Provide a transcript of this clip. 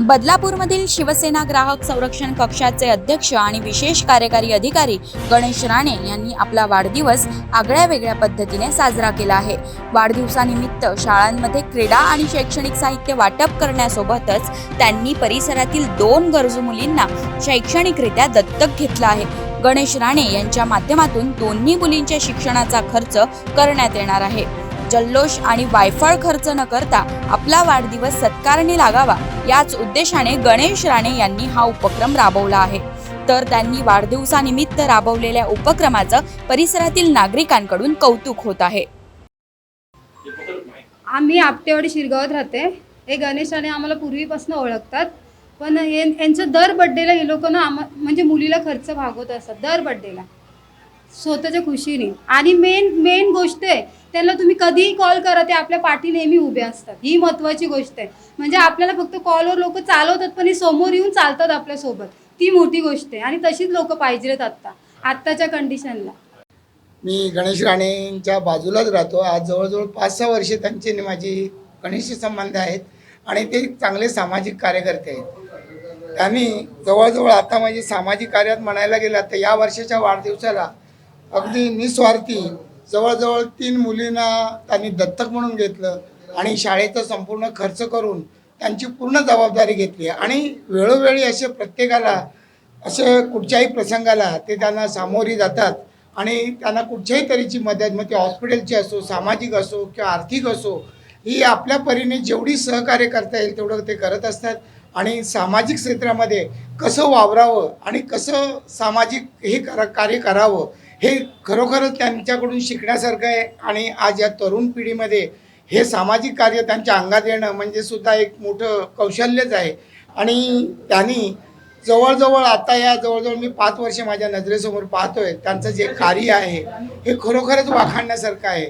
बदलापूरमधील शिवसेना ग्राहक संरक्षण कक्षाचे अध्यक्ष आणि विशेष कार्यकारी अधिकारी गणेश राणे यांनी आपला वाढदिवस आगळ्या वेगळ्या पद्धतीने साजरा केला आहे. वाढदिवसानिमित्त शाळांमध्ये क्रीडा आणि शैक्षणिक साहित्य वाटप करण्यासोबतच त्यांनी परिसरातील दोन गरजू मुलींना शैक्षणिकरित्या दत्तक घेतलं आहे. गणेश राणे यांच्या माध्यमातून दोन्ही मुलींच्या शिक्षणाचा खर्च करण्यात येणार आहे. जल्लोष आणि वायफळ खर्च न करता आपला वाढदिवस सत्कारणी लागावा याच उद्देशाने गणेश राणे यांनी हा उपक्रम राबवला आहे. तर त्यांनी वाढदिवसानिमित्त राबवलेल्या उपक्रमाचं परिसरातील नागरिकांकडून कौतुक होत आहे. आम्ही आपटेवाडी शिरगावात राहते. हे गणेश राणे आम्हाला पूर्वीपासून ओळखतात. पण यांचं दर बड्डेला हे लोक ना आम्हा म्हणजे मुलीला खर्च भागवत असतात दर बड्डेला स्वतःच्या खुशीने. आणि मेन मेन गोष्ट आहे त्यांना तुम्ही कधीही कॉल करा ते आपल्या पाठी नेहमी उभे असतात. ही महत्त्वाची गोष्ट आहे. म्हणजे आपल्याला फक्त कॉलवर लोक चालवतात पण हे समोर येऊन चालतात आपल्यासोबत. ती मोठी गोष्ट आहे. आणि तशीच लोक पाहिजेत आत्ता आत्ताच्या कंडिशनला मी गणेश राणेंच्या बाजूलाच राहतो. आज जवळजवळ पाच सहा वर्षे त्यांचे माझी गणेशशी संबंध आहेत. आणि ते चांगले सामाजिक कार्यकर्ते आहेत. त्यांनी जवळजवळ आता म्हणजे सामाजिक कार्यात म्हणायला गेलं तर या वर्षाच्या वाढदिवसाला अगदी निस्वार्थी. जवळजवळ तीन मुलींना त्यांनी दत्तक म्हणून घेतलं आणि शाळेचा संपूर्ण खर्च करून त्यांची पूर्ण जबाबदारी घेतली. आणि वेळोवेळी असे प्रत्येकाला असे कुठच्याही प्रसंगाला ते त्यांना सामोरी जातात आणि त्यांना कुठच्याही तऱ्हेची मदत मग ती हॉस्पिटलची असो सामाजिक असो किंवा आर्थिक असो ही आपल्या परीने जेवढी सहकार्य करता येईल तेवढं ते करत असतात. आणि सामाजिक क्षेत्रामध्ये कसं वावरावं आणि कसं सामाजिक हे करा कार्य करावं हे खरोखरच त्यांच्याकडून शिकण्यासारखं आहे. आणि आज या तरुण पिढीमध्ये हे सामाजिक कार्य त्यांच्या अंगात येणं म्हणजे सुद्धा एक मोठं कौशल्यच आहे. आणि त्यांनी जवळजवळ आता या जवळजवळ मी पाच वर्ष माझ्या नजरेसमोर पाहतोय. त्यांचं जे कार्य आहे हे खरोखरच वाखाणण्यासारखं आहे.